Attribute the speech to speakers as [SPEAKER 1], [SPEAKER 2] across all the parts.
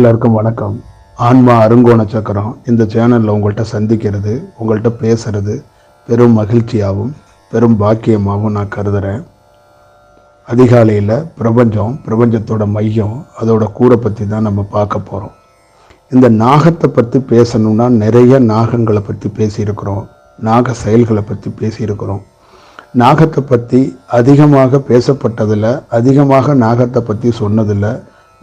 [SPEAKER 1] எல்லாருக்கும் வணக்கம். ஆன்மா அருங்கோண சக்கரம் இந்த சேனலில் உங்கள்கிட்ட சந்திக்கிறது உங்கள்கிட்ட பேசுறது பெரும் மகிழ்ச்சியாகவும் பெரும் பாக்கியமாகவும் நான் கருதுகிறேன் அதிகாலையில் பிரபஞ்சம் பிரபஞ்சத்தோட மையம் அதோட கூரை பற்றி தான் நம்ம பார்க்க போகிறோம் இந்த நாகத்தை பற்றி பேசணும்னா நிறைய நாகங்களை பற்றி பேசியிருக்கிறோம். நாக செயல்களை பற்றி பேசியிருக்கிறோம். நாகத்தை பற்றி அதிகமாக பேசப்பட்டதில் அதிகமாக நாகத்தை பற்றி சொன்னதில்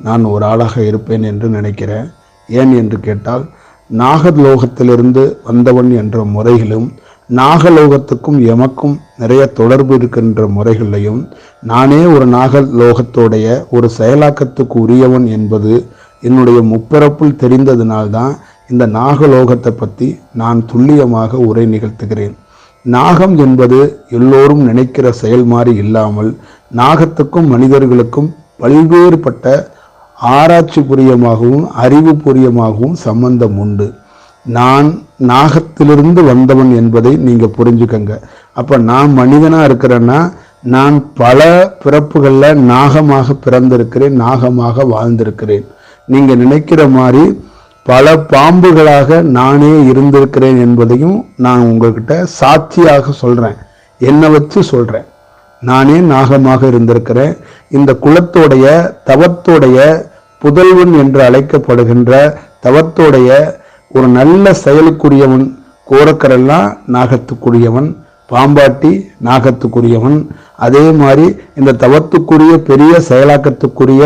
[SPEAKER 1] நான் ஒரு ஆளாக இருப்பேன் என்று நினைக்கிறேன். ஏன் என்று கேட்டால் நாகலோகத்திலிருந்து வந்தவன் என்ற முறையிலும் நாகலோகத்துக்கும் எமக்கும் நிறைய தொடர்பு இருக்கின்ற முறைகளையும் நானே ஒரு நாகலோகத்தோடைய ஒரு செயலாக்கத்துக்கு உரியவன் என்பது என்னுடைய முப்பிறப்புள் தெரிந்ததினால்தான் இந்த நாகலோகத்தை பற்றி நான் துல்லியமாக உரை நிகழ்த்துகிறேன். நாகம் என்பது எல்லோரும் நினைக்கிற செயல் மாதிரி இல்லாமல் நாகத்துக்கும் மனிதர்களுக்கும் பல்வேறுபட்ட ஆராய்ச்சி பூரியமாகவும் அறிவுபூர்வமாகவும் சம்பந்தம் உண்டு. நான் நாகத்திலிருந்து வந்தவன் என்பதை நீங்கள் புரிஞ்சுக்கங்க. அப்போ நான் மனிதனாக இருக்கிறேன்னா நான் பல பிறப்புகளில் நாகமாக பிறந்திருக்கிறேன் நாகமாக வாழ்ந்திருக்கிறேன். நீங்கள் நினைக்கிற மாதிரி பல பாம்புகளாக நானே இருந்திருக்கிறேன் என்பதையும் நான் உங்ககிட்ட சாட்சியாக சொல்கிறேன் என்னை வச்சு சொல்கிறேன் நானே நாகமாக இருந்திருக்கிறேன். இந்த குலத்தோடைய தவத்தோடைய புதல்வன் என்று அழைக்கப்படுகின்ற தவத்தோடைய ஒரு நல்ல செயலுக்குரியவன் கோரக்கரெல்லாம் நாகத்துக்குரியவன் பாம்பாட்டி நாகத்துக்குரியவன். அதே மாதிரி இந்த தவத்துக்குரிய பெரிய செயலாக்கத்துக்குரிய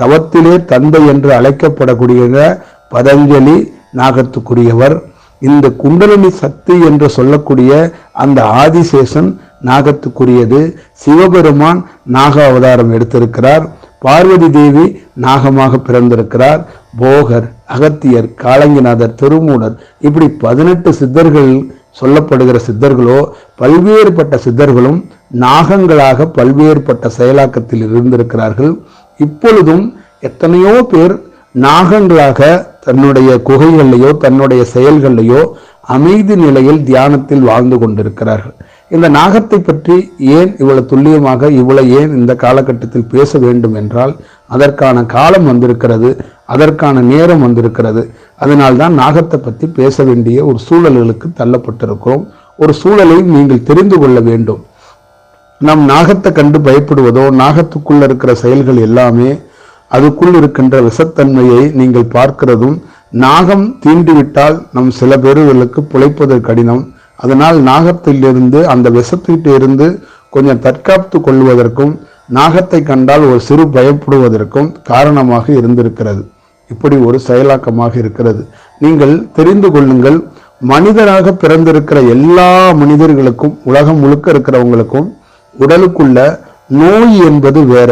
[SPEAKER 1] தவத்திலே தந்தை என்று அழைக்கப்படக்கூடிய பதஞ்சலி நாகத்துக்குரியவர். இந்த குண்டலினி சக்தி என்று சொல்லக்கூடிய அந்த ஆதிசேஷன் நாகத்துக்குரியது. சிவபெருமான் நாக அவதாரம் எடுத்திருக்கிறார். பார்வதி தேவி நாகமாக பிறந்திருக்கிறார். போகர் அகத்தியர் காலங்கிநாதர் திருமூலர் இப்படி பதினெட்டு சித்தர்கள் சொல்லப்படுகிற சித்தர்களோ பல்வேறுபட்ட சித்தர்களும் நாகங்களாக பல்வேறுபட்ட செயலாக்கத்தில் இருந்திருக்கிறார்கள். இப்பொழுதும் எத்தனையோ பேர் நாகங்களாக தன்னுடைய குகைகள்லையோ தன்னுடைய செயல்கள்லையோ அமைதி நிலையில் தியானத்தில் வாழ்ந்து கொண்டிருக்கிறார்கள். இந்த நாகத்தை பற்றி ஏன் இவ்வளவு துல்லியமாக இவ்வளவு ஏன் இந்த காலகட்டத்தில் பேச வேண்டும் என்றால் அதற்கான காலம் வந்திருக்கிறது அதற்கான நேரம் வந்திருக்கிறது. அதனால்தான் நாகத்தை பற்றி பேச வேண்டிய ஒரு சூழல்களுக்கு தள்ளப்பட்டிருக்கிறோம். ஒரு சூழலை நீங்கள் தெரிந்து கொள்ள வேண்டும். நம் நாகத்தை கண்டு பயப்படுவதோ நாகத்துக்குள்ள இருக்கிற செயல்கள் எல்லாமே அதுக்குள் இருக்கின்ற விஷத்தன்மையை நீங்கள் பார்க்கிறதும் நாகம் தீண்டிவிட்டால் நம் சில பேர்களுக்கு பிழைப்பது கடினம். அதனால் நாகத்திலிருந்து அந்த விஷத்திட்டு இருந்து கொஞ்சம் தற்காத்து கொள்வதற்கும் நாகத்தை கண்டால் ஒரு சிறு பயப்படுவதற்கும் காரணமாக இருந்திருக்கிறது. இப்படி ஒரு செயலாக்கமாக இருக்கிறது. நீங்கள் தெரிந்து கொள்ளுங்கள் மனிதராக பிறந்திருக்கிற எல்லா மனிதர்களுக்கும் உலகம் முழுக்க இருக்கிறவங்களுக்கும் உடலுக்குள்ள நோய் என்பது வேற.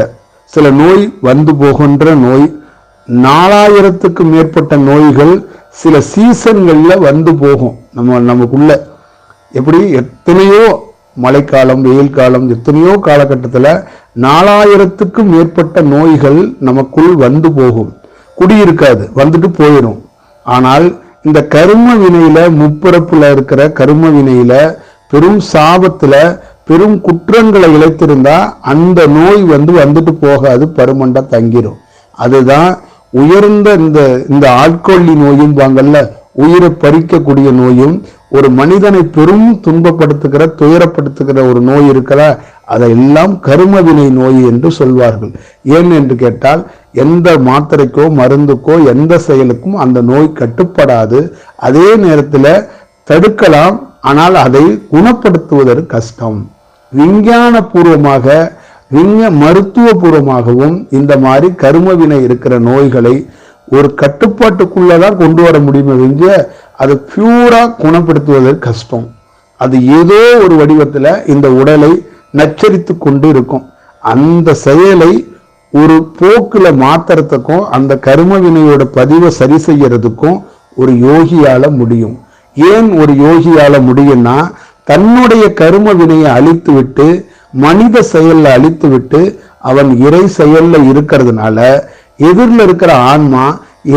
[SPEAKER 1] சில நோய் வந்து போகின்ற நோய் நாலாயிரத்துக்கு மேற்பட்ட நோய்கள் சில சீசன்களில் வந்து போகும். நம்ம நமக்குள்ள. எப்படி? எத்தனையோ மழைக்காலம் வெயில் காலம் எத்தனையோ காலகட்டத்தில் நாலாயிரத்துக்கும் மேற்பட்ட நோய்கள் நமக்குள் வந்து போகும். குடியிருக்காது வந்துட்டு போயிடும் ஆனால் இந்த கரும வினையில முப்பிறப்புல இருக்கிற கரும வினையில பெரும் சாபத்துல பெரும் குற்றங்களை இழைத்திருந்தா அந்த நோய் வந்து வந்துட்டு போகாது பருமண்டா தங்கிரும். அதுதான் உயர்ந்த இந்த இந்த ஆட்கொள்ளி நோயும் வாங்கல்ல உயிரை பறிக்கக்கூடிய நோயும் ஒரு மனிதனை பெரும் துன்பப்படுத்துகிற துயரப்படுத்துகிற ஒரு நோய் இருக்கல அதையெல்லாம் கருமவினை நோய் என்று சொல்வார்கள். ஏன் என்று கேட்டால் எந்த மாத்திரைக்கோ மருந்துக்கோ எந்த செயலுக்கும் அந்த நோய் கட்டுப்படாது. அதே நேரத்தில் தடுக்கலாம் ஆனால் அதை குணப்படுத்துவதற்கு கஷ்டம். விஞ்ஞான பூர்வமாக விஞ்ஞ மருத்துவ பூர்வமாகவும் இந்த மாதிரி கருமவினை இருக்கிற நோய்களை ஒரு கட்டுப்பாட்டுக்குள்ளே தான் கொண்டு வர முடியுமே வெஞ்ச அதை பியூராக குணப்படுத்துவதற்கு கஷ்டம். அது ஏதோ ஒரு வடிவத்தில் இந்த உடலை நச்சரித்து கொண்டு இருக்கும். அந்த செயலை ஒரு போக்கில் மாத்துறதுக்கும் அந்த கரும வினையோட பதிவை சரி செய்யறதுக்கும் ஒரு யோகியால முடியும். ஏன் ஒரு யோகியால முடியும்னா தன்னுடைய கரும வினையை அழித்துவிட்டு மனித செயல்ல அழித்துவிட்டு அவன் இறை செயல்ல இருக்கிறதுனால எதிரில் இருக்கிற ஆன்மா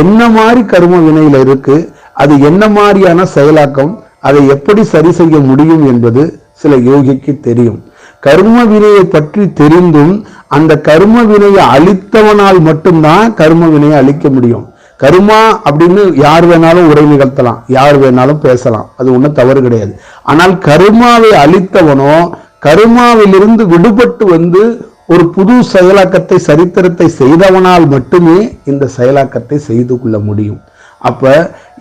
[SPEAKER 1] என்ன மாதிரி கரும வினையில இருக்கு அது என்ன மாதிரியான செயலாக்கம் அதை எப்படி சரி செய்ய முடியும் என்பது சில யோகிக்கு தெரியும். கர்ம வினையை பற்றி தெரிந்தும் அந்த கர்ம வினையை அழித்தவனால் மட்டும்தான் கர்ம வினையை அழிக்க முடியும். கருமா அப்படின்னு யார் வேணாலும் உரை நிகழ்த்தலாம் யார் வேணாலும் பேசலாம். அது ஒன்றும் தவறு கிடையாது. ஆனால் கருமாவை அழித்தவனோ கருமாவிலிருந்து விடுபட்டு வந்து ஒரு புது செயலாக்கத்தை சரித்திரத்தை செய்தவனால் மட்டுமே இந்த செயலாக்கத்தை செய்து கொள்ள முடியும். அப்ப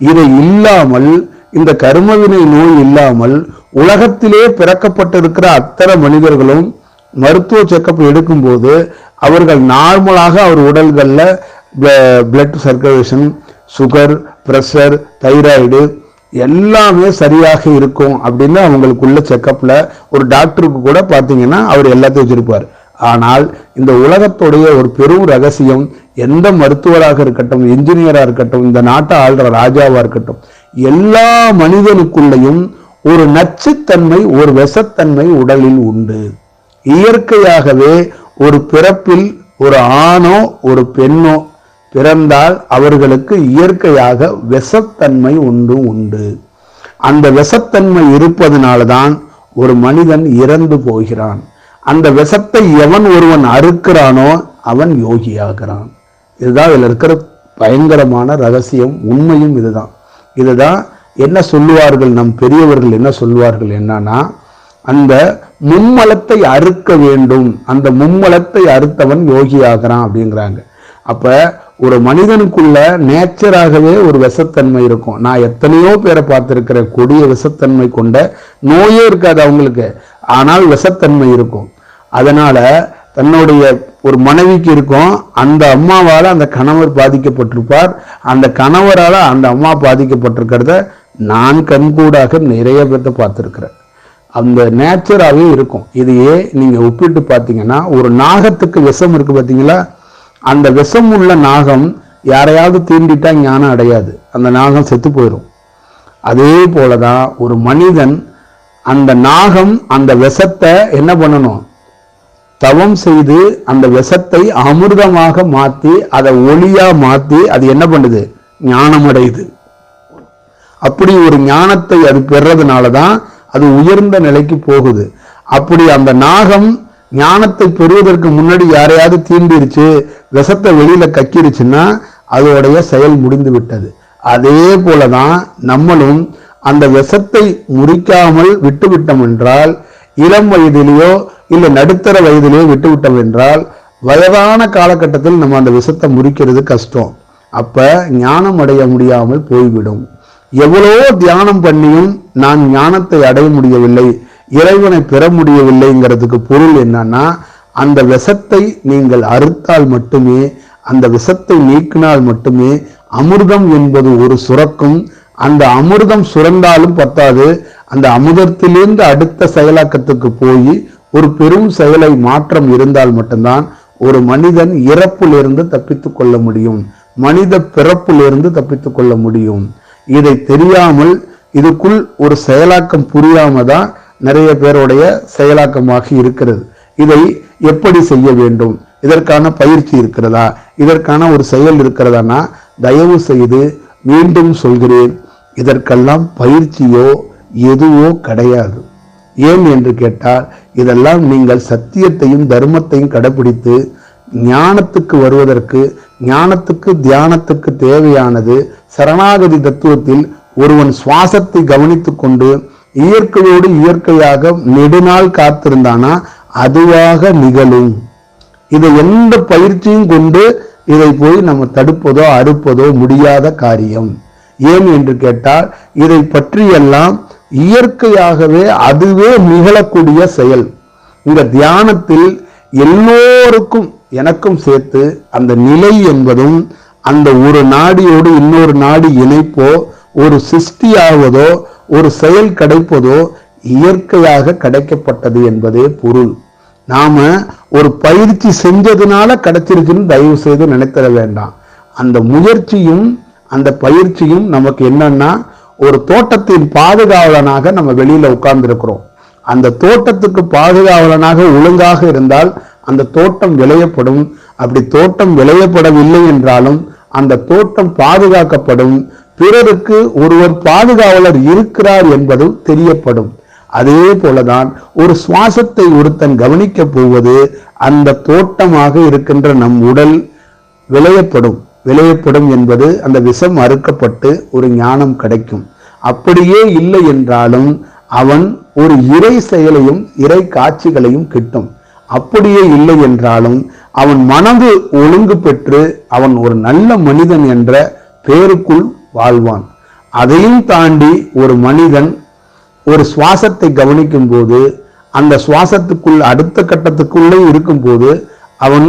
[SPEAKER 1] இதை இல்லாமல் இந்த கருமவினை நோய் இல்லாமல் உலகத்திலே பிறக்கப்பட்டிருக்கிற அத்தனை மனிதர்களும் மருத்துவ செக்கப் எடுக்கும்போது அவர்கள் நார்மலாக அவர் உடல்களில் blood circulation sugar pressure thyroid எல்லாமே சரியாக இருக்கும் அப்படின்னு அவங்களுக்குள்ள செக்கப்பில் ஒரு டாக்டருக்கு கூட பார்த்தீங்கன்னா அவர் எல்லாத்தையும் வச்சிருப்பார். ஆனால் இந்த உலகத்துடைய ஒரு பெரும் ரகசியம் எந்த மருத்துவராக இருக்கட்டும் என்ஜினியராக இருக்கட்டும் இந்த நாட்டை ஆள்ற ராஜாவாக இருக்கட்டும் எல்லா மனிதனுக்குள்ளேயும் ஒரு நச்சுத்தன்மை ஒரு விஷத்தன்மை உடலில் உண்டு. இயற்கையாகவே ஒரு பிறப்பில் ஒரு ஆணோ ஒரு பெண்ணோ பிறந்தால் அவர்களுக்கு இயற்கையாக விஷத்தன்மை ஒன்று உண்டு. அந்த விஷத்தன்மை இருப்பதனால்தான் ஒரு மனிதன் இறந்து போகிறான். அந்த விஷத்தை எவன் ஒருவன் அறுக்கிறானோ அவன் யோகியாகிறான். இதுதான் இதில் இருக்கிற பயங்கரமான ரகசியம் உண்மையும் இதுதான். இதுதான் என்ன சொல்லுவார்கள் நம் பெரியவர்கள் என்ன சொல்லுவார்கள் என்னன்னா அந்த மும்மலத்தை அறுக்க வேண்டும். அந்த மும்மலத்தை அறுத்தவன் யோகியாகிறான் அப்படிங்கிறாங்க. அப்போ ஒரு மனிதனுக்குள்ள நேச்சராகவே ஒரு விஷத்தன்மை இருக்கும். நான் எத்தனையோ பேரை பார்த்திருக்கிறேன் கொடிய விஷத்தன்மை கொண்ட நோயே இருக்காது அவங்களுக்கு. ஆனால் விஷத்தன்மை இருக்கும். அதனால தன்னுடைய ஒரு மனைவிக்கு இருக்கும். அந்த அம்மாவால் அந்த கணவர் பாதிக்கப்பட்டிருப்பார். அந்த கணவரால் அந்த அம்மா பாதிக்கப்பட்டிருக்கிறத நான் கண்கூடாக நிறைய பேர்த்த பார்த்துருக்கிறேன். அந்த நேச்சராகவே இருக்கும். இதையே நீங்கள் ஒப்பிட்டு பார்த்தீங்கன்னா ஒரு நாகத்துக்கு விஷம் இருக்குது பார்த்தீங்களா? அந்த விஷம் உள்ள நாகம் யாரையாவது தீண்டிட்டா ஞானம் அடையாது. அந்த நாகம் செத்து போயிடும் அதே போலதான் ஒரு மனிதன் அந்த நாகம் அந்த விஷத்தை என்ன பண்ணணும்? தவம் செய்து அந்த விஷத்தை அமிர்தமாக மாற்றி அதை ஒளியா மாற்றி அது என்ன பண்ணுது? ஞானம் அடையுது அப்படி ஒரு ஞானத்தை அது பெறதுனால தான் அது உயர்ந்த நிலைக்கு போகுது. அப்படி அந்த நாகம் ஞானத்தை பெறுவதற்கு முன்னாடி யாரையாவது தீண்டிருச்சு விஷத்தை வெளியில கக்கிருச்சுன்னா அதோடைய செயல் முடிந்து விட்டது அதே போலதான் நம்மளும் அந்த விஷத்தை முறிக்காமல் விட்டுவிட்டோம் என்றால் இளம் வயதிலேயோ இல்லை நடுத்தர வயதிலேயோ விட்டுவிட்டோம் என்றால் வயதான காலகட்டத்தில் நம்ம அந்த விஷத்தை முறிக்கிறது கஷ்டம். அப்ப ஞானம் அடைய முடியாமல் போய்விடும். எவ்வளவோ தியானம் பண்ணியும் நான் ஞானத்தை அடைய முடியவில்லை. இறைவனை பெற முடியவில்லைங்கிறதுக்கு பொருள் என்னன்னா அந்த விஷத்தை நீங்கள் அறுத்தால் மட்டுமே அந்த விஷத்தை நீக்கினால் மட்டுமே அமிர்தம் என்பது ஒரு சுரக்கும். அந்த அமிர்தம் சுரந்தாலும் பத்தாது. அந்த அமிர்தத்திலிருந்து அடுத்த செயலாக்கத்துக்கு போய் ஒரு பெரும் செயலை மாற்றம் இருந்தால் மட்டும்தான் ஒரு மனிதன் இறப்பிலிருந்து தப்பித்துக் கொள்ள முடியும். மனித பிறப்பிலிருந்து தப்பித்துக் கொள்ள முடியும். இதை தெரியாமல் இதுக்குள் ஒரு செயலாக்கம் புரியாம தான் நிறைய பேருடைய செயலாக்கமாக இருக்கிறது. இதை எப்படி செய்ய வேண்டும்? இதற்கான பயிற்சி இருக்கிறதா? இதற்கான ஒரு செயல் இருக்கிறதானா? தயவு செய்து மீண்டும் சொல்கிறேன் இதற்கெல்லாம் பயிற்சியோ எதுவோ கிடையாது. ஏன் என்று கேட்டால் இதெல்லாம் நீங்கள் சத்தியத்தையும் தர்மத்தையும் கடைபிடித்து ஞானத்துக்கு வருவதற்கு ஞானத்துக்கு தியானத்துக்கு தேவையானது சரணாகதி தத்துவத்தில் ஒருவன் சுவாசத்தை கவனித்து கொண்டு இயற்கையோடு இயற்கையாக நெடுநாள் காத்திருந்தானா? அதுவாக நிகழும். இதை எந்த பயிற்சியும் கொண்டு இதை போய் நம்ம தடுப்பதோ அறுப்பதோ முடியாத காரியம். ஏன் என்று கேட்டால் இதை பற்றியெல்லாம் இயற்கையாகவே அதுவே நிகழக்கூடிய செயல். இந்த தியானத்தில் எல்லோருக்கும் எனக்கும் சேர்த்து அந்த நிலை என்பதும் அந்த ஒரு நாடியோடு இன்னொரு நாடி இணைப்போ ஒரு சிருஷ்டியாவதோ ஒரு செயல் கிடைப்பதோ இயற்கையாக கிடைக்கப்பட்டது என்பதே பொருள். நாம ஒரு பயிற்சி செஞ்சதுனால கிடைச்சிருக்குன்னு தயவு செய்து நினைத்தர வேண்டாம். அந்த முயற்சியும் அந்த பயிற்சியும் நமக்கு என்னன்னா ஒரு தோட்டத்தின் பாதுகாவலனாக நம்ம வெளியில உட்கார்ந்துருக்கிறோம். அந்த தோட்டத்துக்கு பாதுகாவலனாக ஒழுங்காக இருந்தால் அந்த தோட்டம் விளையப்படும். அப்படி தோட்டம் விளையப்படவில்லை என்றாலும் அந்த தோட்டம் பாதுகாக்கப்படும். பிறருக்கு ஒருவர் பாதுகாவலர் இருக்கிறார் என்பது தெரியப்படும். அதே போலதான் ஒரு சுவாசத்தை ஒருத்தன் கவனிக்க போவது அந்த தோட்டமாக இருக்கின்ற நம் உடல் விளையப்படும். விளையப்படும் என்பது அந்த விஷம் அறுக்கப்பட்டு ஒரு ஞானம் கிடைக்கும். அப்படியே இல்லை என்றாலும் அவன் ஒரு இறை செயலையும் இறை காட்சிகளையும் கிட்டும். அப்படியே இல்லை என்றாலும் அவன் மனது ஒழுங்கு பெற்று அவன் ஒரு நல்ல மனிதன் என்ற பேருக்குள் வாழ்வான். அதையும் தாண்டி ஒரு மனிதன் ஒரு சுவாசத்தை கவனிக்கும் போது அந்த சுவாசத்துக்குள் அடுத்த கட்டத்துக்குள்ளே இருக்கும்போது அவன்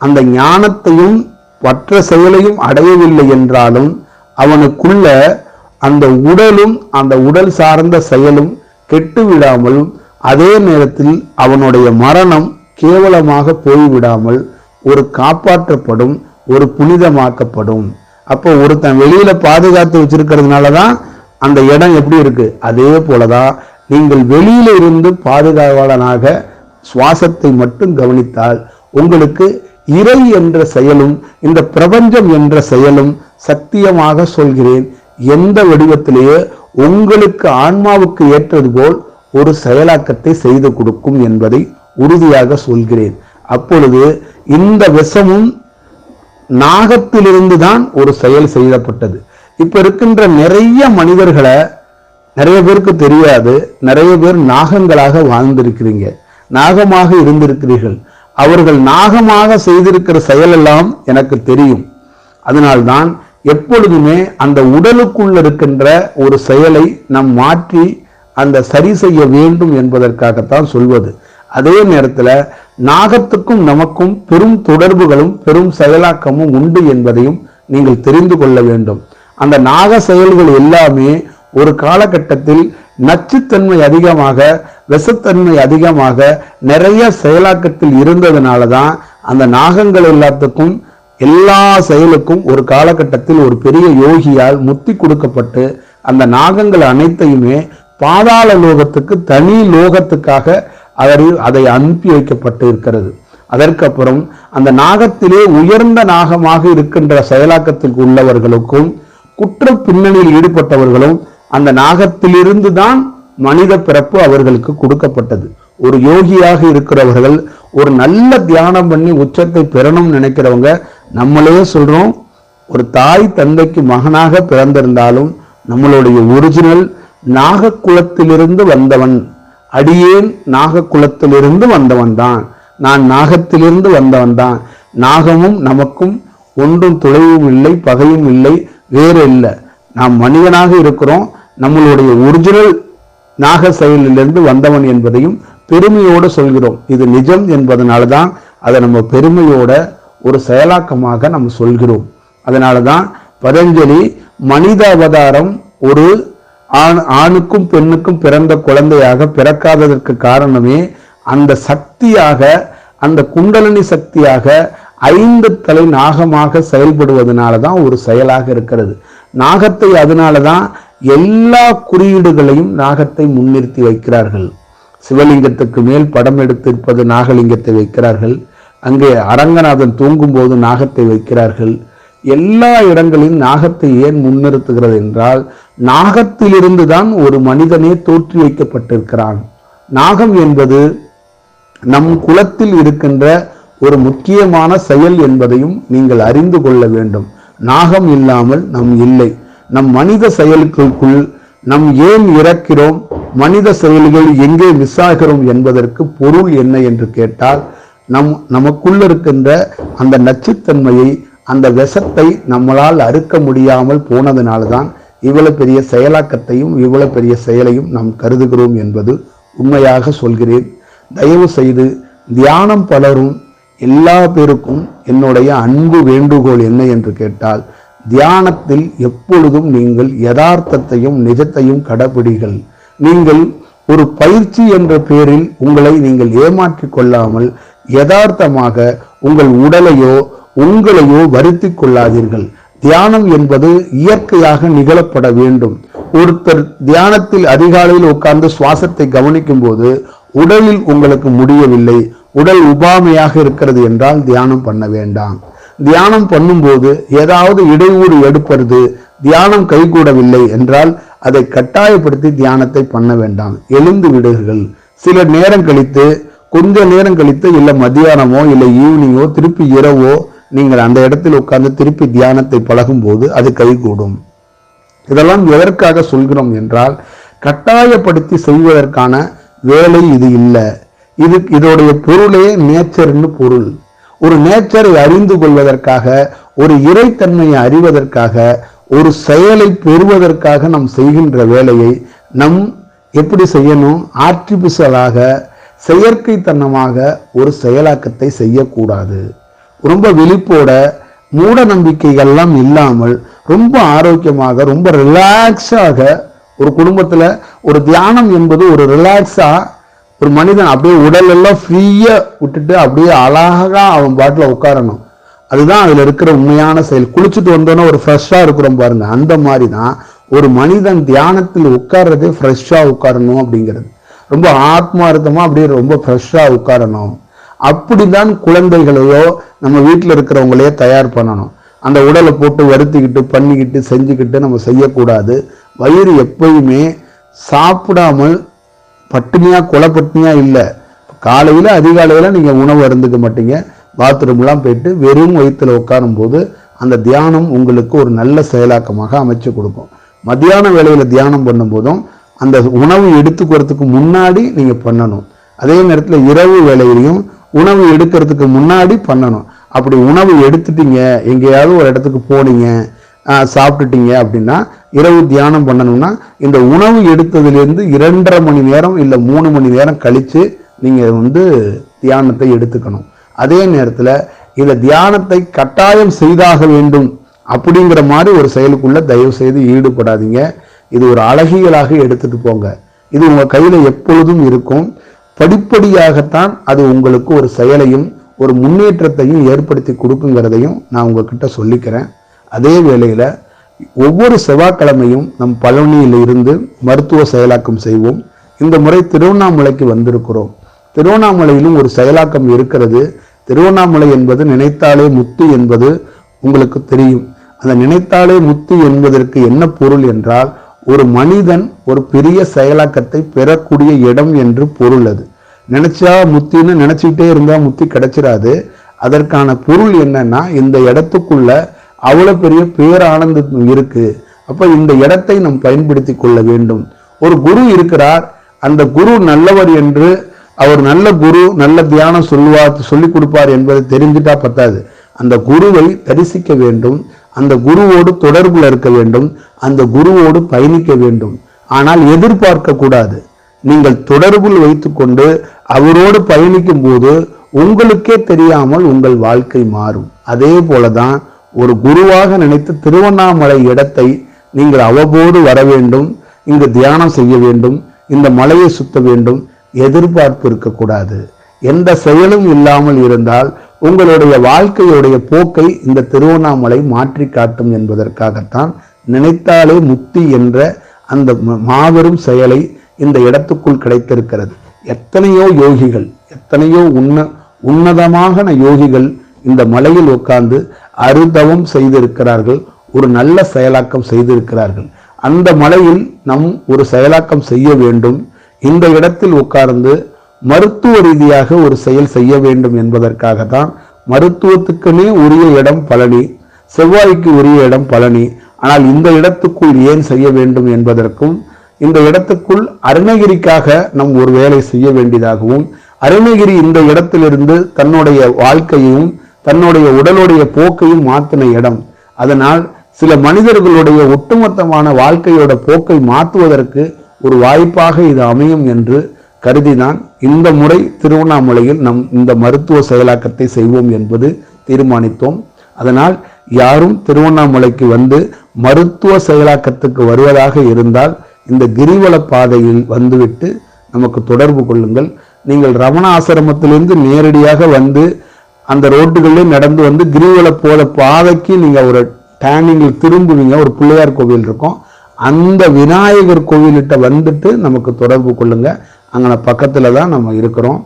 [SPEAKER 1] அந்த ஞானத்தையும் மற்ற செயலையும் அடையவில்லை என்றாலும் அவனுக்குள்ள அந்த உடலும் அந்த உடல் சார்ந்த செயலும் கெட்டு விடாமல் அதே நேரத்தில் அவனுடைய மரணம் கேவலமாக போய்விடாமல் ஒரு காப்பாற்றப்படும் ஒரு புனிதமாக்கப்படும். அப்போ ஒருத்தன் வெளியில பாதுகாத்து வச்சிருக்கிறதுனால தான் அந்த இடம் எப்படி இருக்கு? அதே போலதான் நீங்கள் வெளியில இருந்து பாதுகாவலனாக சுவாசத்தை மட்டும் கவனித்தால் உங்களுக்கு இறை என்ற செயலும் இந்த பிரபஞ்சம் என்ற செயலும் சத்தியமாக சொல்கிறேன். எந்த வடிவத்திலேயே உங்களுக்கு ஆன்மாவுக்கு ஏற்றது போல் ஒரு செயலாக்கத்தை செய்து கொடுக்கும் என்பதை உறுதியாக சொல்கிறேன். அப்பொழுது இந்த விஷமும் நாகத்திலிருந்து தான் ஒரு செயல் செய்யப்பட்டது. இப்ப இருக்கின்ற நிறைய மனிதர்களை நிறைய பேருக்கு தெரியாது. நிறைய பேர் நாகங்களாக வாழ்ந்திருக்கிறீங்க. நாகமாக இருந்திருக்கிறீர்கள். அவர்கள் நாகமாக செய்திருக்கிற செயலெல்லாம் எனக்கு தெரியும். அதனால்தான் எப்பொழுதுமே அந்த உடலுக்குள் இருக்கின்ற ஒரு செயலை நாம் மாற்றி அந்த சரி செய்ய வேண்டும் என்பதற்காகத்தான் சொல்வது. அதே நேரத்தில் நாகத்துக்கும் நமக்கும் பெரும் தொடர்புகளும் பெரும் செயலாக்கமும் உண்டு என்பதையும் நீங்கள் தெரிந்து கொள்ள வேண்டும். அந்த நாக செயல்கள் எல்லாமே ஒரு காலகட்டத்தில் நச்சுத்தன்மை அதிகமாக விஷத்தன்மை அதிகமாக நிறைய செயலாக்கத்தில் இருந்ததுனால தான் அந்த நாகங்கள் எல்லாத்துக்கும் எல்லா செயலுக்கும் ஒரு காலகட்டத்தில் ஒரு பெரிய யோகியால் முத்தி கொடுக்கப்பட்டு அந்த நாகங்கள் அனைத்தையுமே பாதாள லோகத்துக்கு தனி லோகத்துக்காக அதை அதை அனுப்பி வைக்கப்பட்டு இருக்கிறது. அதற்கப்புறம் அந்த நாகத்திலே உயர்ந்த நாகமாக இருக்கின்ற செயலாக்கத்திற்கு உள்ளவர்களுக்கும் குற்ற பின்னணியில் ஈடுபட்டவர்களும் அந்த நாகத்திலிருந்து தான் மனித பிறப்பு அவர்களுக்கு கொடுக்கப்பட்டது. ஒரு யோகியாக இருக்கிறவர்கள் ஒரு நல்ல தியானம் பண்ணி உச்சத்தை பெறணும்னு நினைக்கிறவங்க நம்மளே சொல்றோம் ஒரு தாய் தந்தைக்கு மகனாக பிறந்திருந்தாலும் நம்மளுடைய ஒரிஜினல் நாகக்குளத்திலிருந்து வந்தவன் அடியேன் நாகக்குலத்திலிருந்து வந்தவன் தான் நான் நாகத்திலிருந்து வந்தவன் தான் நாகமும் நமக்கும் ஒன்றும் துளைவும் இல்லை பகையும் இல்லை வேறு இல்லை. நாம் மனிதனாக இருக்கிறோம். நம்மளுடைய ஒரிஜினல் நாக செயலிலிருந்து வந்தவன் என்பதையும் பெருமையோடு சொல்கிறோம். இது நிஜம் என்பதனால தான் அதை நம்ம பெருமையோட ஒரு செயலாக்கமாக நம்ம சொல்கிறோம். அதனால தான் பதஞ்சலி மனித அவதாரம் ஒரு ஆண் ஆணுக்கும் பெண்ணுக்கும் பிறந்த குழந்தையாக பிறக்காததற்கு காரணமே அந்த சக்தியாக அந்த குண்டலினி சக்தியாக ஐந்து தலை நாகமாக செயல்படுவதனால தான் ஒரு செயலாக இருக்கிறது. நாகத்தை அதனால தான் எல்லா குறியீடுகளையும் நாகத்தை முன்னிறுத்தி வைக்கிறார்கள். சிவலிங்கத்துக்கு மேல் படம் எடுத்திருப்பது நாகலிங்கத்தை வைக்கிறார்கள். அங்கே அரங்கநாதன் தூங்கும்போது நாகத்தை வைக்கிறார்கள். எல்லா இடங்களிலும் நாகத்தை ஏன் முன்னிறுத்துகிறது என்றால் நாகத்திலிருந்து தான் ஒரு மனிதனே தோற்றி வைக்கப்பட்டிருக்கிறான். நாகம் என்பது நம் குலத்தில் இருக்கின்ற ஒரு முக்கியமான செயல் என்பதையும் நீங்கள் அறிந்து கொள்ள வேண்டும். நாகம் இல்லாமல் நம் இல்லை. நம் மனித செயலுக்குள் நம் ஏன் இறக்கிறோம்? மனித செயல்கள் எங்கே மிஸ் ஆகிறோம் என்பதற்கு பொருள் என்ன என்று கேட்டால் நம் நமக்குள்ள இருக்கின்ற அந்த நச்சுத்தன்மையை அந்த விஷத்தை நம்மளால் அறுக்க முடியாமல் போனதுனால்தான் இவ்வளவு பெரிய செயலாக்கத்தையும் இவ்வளவு பெரிய செயலையும் நாம் கருதுகிறோம் என்பது உண்மையாக சொல்கிறேன். தயவு செய்து தியானம் பலரும் எல்லா பேருக்கும் என்னுடைய அன்பு வேண்டுகோள் என்ன என்று கேட்டால் தியானத்தில் எப்பொழுதும் நீங்கள் யதார்த்தத்தையும் நிஜத்தையும் கடைபிடிகள் நீங்கள் ஒரு பயிற்சி என்ற பெயரில் உங்களை நீங்கள் ஏமாற்றிக் கொள்ளாமல் யதார்த்தமாக உங்கள் உடலையோ உங்களையோ வருத்தி கொள்ளாதீர்கள். தியானம் என்பது இயற்கையாக நிகழப்பட வேண்டும். ஒருத்தர் தியானத்தில் அதிகாலையில் உட்கார்ந்து சுவாசத்தை கவனிக்கும் போது உடலில் உங்களுக்கு முடியவில்லை. உடல் உபாமையாக இருக்கிறது என்றால் தியானம் பண்ண வேண்டாம். தியானம் பண்ணும்போது ஏதாவது இடையூறு எடுப்பது தியானம் கைகூடவில்லை என்றால் அதை கட்டாயப்படுத்தி தியானத்தை பண்ண வேண்டாம். எழுந்து விடுகள் சில நேரம் கழித்து கொஞ்ச நேரம் கழித்து இல்லை மத்தியானமோ இல்லை ஈவினிங்கோ திருப்பி இரவோ நீங்கள் அந்த இடத்தில் உட்கார்ந்து திருப்பி தியானத்தை பழகும்போது அது கைகூடும். இதெல்லாம் எதற்காக சொல்கிறோம் என்றால் கட்டாயப்படுத்தி செய்வதற்கான வேலை இது இல்லை. இது இதோடைய பொருளே நேச்சர்னு பொருள். ஒரு நேச்சரை அறிந்து கொள்வதற்காக ஒரு இறைத்தன்மையை அறிவதற்காக ஒரு செயலை பெறுவதற்காக நாம் செய்கின்ற வேலையை நம் எப்படி செய்யணும்? ஆர்டிபிஷியலாக செயற்கைத்தனமாக ஒரு செயலாக்கத்தை செய்யக்கூடாது. ரொம்ப விழிப்போட மூட நம்பிக்கைகள்லாம் இல்லாமல் ரொம்ப ஆரோக்கியமாக ரொம்ப ரிலாக்ஸாக ஒரு குடும்பத்தில் ஒரு தியானம் என்பது ஒரு ரிலாக்ஸாக ஒரு மனிதன் அப்படியே உடல் எல்லாம் விட்டுட்டு அப்படியே அழகா அவன் பாட்டில் உட்காரணும். அதுதான் அதில் இருக்கிற உண்மையான செயல். குளிச்சுட்டு வந்தோன்னா ஒரு ஃப்ரெஷ்ஷாக இருக்கிறோம் பாருங்க. அந்த மாதிரி தான் ஒரு மனிதன் தியானத்தில் உட்கார்றதே ஃப்ரெஷ்ஷாக உட்காரணும் அப்படிங்கிறது. ரொம்ப ஆத்மார்த்தமாக அப்படியே ரொம்ப ஃப்ரெஷ்ஷாக உட்காரணும். அப்படிதான் குழந்தைகளையோ நம்ம வீட்டில் இருக்கிறவங்களையோ தயார் பண்ணணும். அந்த உடலை போட்டு வருத்திக்கிட்டு பண்ணிக்கிட்டு செஞ்சுக்கிட்டு நம்ம செய்யக்கூடாது. வயிறு எப்பயுமே சாப்பிடாமல் பட்டினியாக கொலப்பட்டினியா இல்லை. காலையில் அதிகாலையில் நீங்கள் உணவு அருந்துக்க மாட்டீங்க. பாத்ரூம்லாம் போயிட்டு வெறும் வயிற்றுல உட்காரும் போது அந்த தியானம் உங்களுக்கு ஒரு நல்ல செயலாக்கமாக அமைச்சு கொடுக்கும். மத்தியான வேலையில் தியானம் பண்ணும்போதும் அந்த உணவு எடுத்துக்கிறதுக்கு முன்னாடி நீங்கள் பண்ணணும். அதே நேரத்தில் இரவு வேலையிலையும் உணவு எடுக்கிறதுக்கு முன்னாடி பண்ணணும். அப்படி உணவு எடுத்துட்டீங்க எங்கேயாவது ஒரு இடத்துக்கு போனீங்க சாப்பிட்டுட்டீங்க அப்படின்னா இரவு தியானம் பண்ணணும்னா இந்த உணவு எடுத்ததுலேருந்து இரண்டரை மணி நேரம் இல்லை மூணு மணி நேரம் கழித்து நீங்கள் வந்து தியானத்தை எடுத்துக்கணும். அதே நேரத்தில் இந்த தியானத்தை கட்டாயம் செய்தாக வேண்டும் அப்படிங்கிற மாதிரி ஒரு செயலுக்குள்ள தயவு செய்து ஈடுபடாதீங்க. இது ஒரு அழகியலாக எடுத்துட்டு போங்க. இது உங்கள் கையில் எப்பொழுதும் இருக்கும். படிப்படியாகத்தான் அது உங்களுக்கு ஒரு செயலையும் ஒரு முன்னேற்றத்தையும் ஏற்படுத்தி கொடுக்குங்கிறதையும் நான் உங்ககிட்ட சொல்லிக்கிறேன். அதே வேளையில் ஒவ்வொரு செவ்வாய்க்கிழமையும் நம் பழனியில் இருந்து மருத்துவ செயலாக்கம் செய்வோம். இந்த முறை திருவண்ணாமலைக்கு வந்திருக்கிறோம். திருவண்ணாமலையிலும் ஒரு செயலாக்கம் இருக்கிறது. திருவண்ணாமலை என்பது நினைத்தாலே முத்து என்பது உங்களுக்கு தெரியும். அந்த நினைத்தாலே முத்து என்பதற்கு என்ன பொருள் என்றால் ஒரு மனிதன் ஒரு பெரிய செயலாக்கத்தை பெறக்கூடிய இடம் என்று பொருள் அது. நினைச்சா முத்தின்னு நினைச்சுக்கிட்டே இருந்தா முத்தி கிடைச்சிடாது அதற்கான பொருள் என்னன்னா இந்த இடத்துக்குள்ள அவ்வளோ பெரிய பேரானந்தம் இருக்கு. அப்ப இந்த இடத்தை நாம் பயன்படுத்தி கொள்ள வேண்டும். ஒரு குரு இருக்கிறார். அந்த குரு நல்லவர் என்று அவர் நல்ல குரு நல்ல தியானம் சொல்லுவார் சொல்லிக் கொடுப்பார் என்பதை தெரிஞ்சுட்டா பத்தாது. அந்த குருவை தரிசிக்க வேண்டும். அந்த குருவோடு தொடர்பில் இருக்க வேண்டும் அந்த குருவோடு பயணிக்க வேண்டும். ஆனால் எதிர்பார்க்க கூடாது. நீங்கள் தொடர்பில் வைத்துக்கொண்டு அவரோடு பயணிக்கும் போது உங்களுக்கே தெரியாமல் உங்கள் வாழ்க்கை மாறும். அதே போலதான் ஒரு குருவாக நினைத்து திருவண்ணாமலை இடத்தை நீங்கள் அவ்வப்போது வர வேண்டும் இங்கு தியானம் செய்ய வேண்டும் இந்த மலையை சுத்த வேண்டும் எதிர்பார்ப்பு இருக்கக்கூடாது. எந்த செயலும் இல்லாமல் இருந்தால் உங்களுடைய வாழ்க்கையுடைய போக்கை இந்த திருவண்ணாமலை மாற்றி காட்டும் என்பதற்காகத்தான் நினைத்தாலே முக்தி என்ற அந்த மாபெரும் செயலை இந்த இடத்துக்குள் கிடைத்திருக்கிறது. எத்தனையோ யோகிகள் எத்தனையோ உன்ன உன்னதமான யோகிகள் இந்த மலையில் உட்கார்ந்து அருதவம் செய்திருக்கிறார்கள் ஒரு நல்ல செயலாக்கம் செய்திருக்கிறார்கள். அந்த மலையில் நம் ஒரு செயலாக்கம் செய்ய வேண்டும். இந்த இடத்தில் உட்கார்ந்து மருத்துவ ரீதியாக ஒரு செயல் செய்ய வேண்டும் என்பதற்காகத்தான் மருத்துவத்துக்குமே உரிய இடம் பழனி செவ்வாய்க்கு உரிய இடம் பழனி. ஆனால் இந்த இடத்துக்குள் ஏன் செய்ய வேண்டும் என்பதற்கும் இந்த இடத்துக்குள் அருணகிரிக்காக நம் ஒரு வேலை செய்ய வேண்டியதாகவும் அருணகிரி இந்த இடத்திலிருந்து தன்னுடைய வாழ்க்கையையும் தன்னுடைய உடலுடைய போக்கையும் மாற்றின இடம். அதனால் சில மனிதர்களுடைய ஒட்டுமொத்தமான வாழ்க்கையோட போக்கை மாற்றுவதற்கு ஒரு வாய்ப்பாக இது அமையும் என்று கருதிதான் இந்த முறை திருவண்ணாமலையில் நம் இந்த மருத்துவ செயலாக்கத்தை செய்வோம் என்பது தீர்மானித்தோம். அதனால் யாரும் திருவண்ணாமலைக்கு வந்து மருத்துவ செயலாக்கத்துக்கு வருவதாக இருந்தால் இந்த கிரிவல பாதையில் வந்துவிட்டு நமக்கு தொடர்பு கொள்ளுங்கள். நீங்கள் ரமண ஆசிரமத்திலிருந்து நேரடியாக வந்து அந்த ரோட்டுகளிலே நடந்து வந்து கிரிவல போல பாதைக்கு நீங்கள் ஒரு டேனிங்கில் திரும்புவீங்க. ஒரு பிள்ளையார் கோவில் இருக்கும். அந்த விநாயகர் கோவில்கிட்ட வந்துட்டு நமக்கு தொடர்பு கொள்ளுங்கள் அங்கே பக்கத்தில் தான் நம்ம இருக்கிறோம்.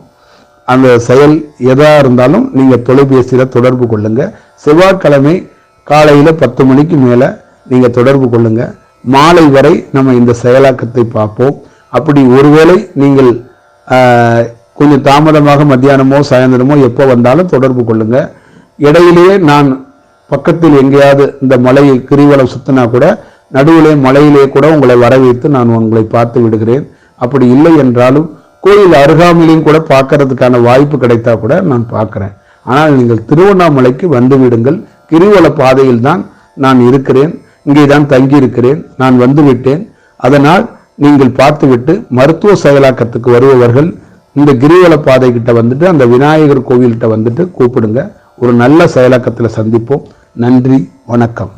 [SPEAKER 1] அந்த செயல் எதாக இருந்தாலும் நீங்கள் தொலைபேசியில் தொடர்பு கொள்ளுங்கள் செவ்வாய்க்கிழமை காலையில் பத்து மணிக்கு மேலே நீங்கள் தொடர்பு கொள்ளுங்கள் மாலை வரை நம்ம இந்த செயலாக்கத்தை பார்ப்போம். அப்படி ஒருவேளை நீங்கள் கொஞ்சம் தாமதமாக மத்தியானமோ சாயந்தரமோ எப்போ வந்தாலும் தொடர்பு கொள்ளுங்கள் இடையிலேயே நான் பக்கத்தில் எங்கேயாவது இந்த மலையை கிரிவலம் சுத்தினா கூட நடுவிலே மலையிலே கூட உங்களை வரவேற்று நான் உங்களை பார்த்து விடுகிறேன். அப்படி இல்லை என்றாலும் கோயில் அருகாமையிலையும் கூட பார்க்கறதுக்கான வாய்ப்பு கிடைத்தா கூட நான் பார்க்குறேன். ஆனால் நீங்கள் திருவண்ணாமலைக்கு வந்து விடுங்கள். கிரிவல பாதையில் தான் நான் இருக்கிறேன். இங்கே தான் தங்கி இருக்கிறேன் நான் வந்துவிட்டேன் அதனால் நீங்கள் பார்த்துவிட்டு மருத்துவ செயலாக்கத்துக்கு வருபவர்கள் இந்த கிரிவல பாதை கிட்ட வந்துட்டு அந்த விநாயகர் கோவில்கிட்ட வந்துட்டு கூப்பிடுங்க. ஒரு நல்ல செயலாக்கத்தில் சந்திப்போம். நன்றி. வணக்கம்.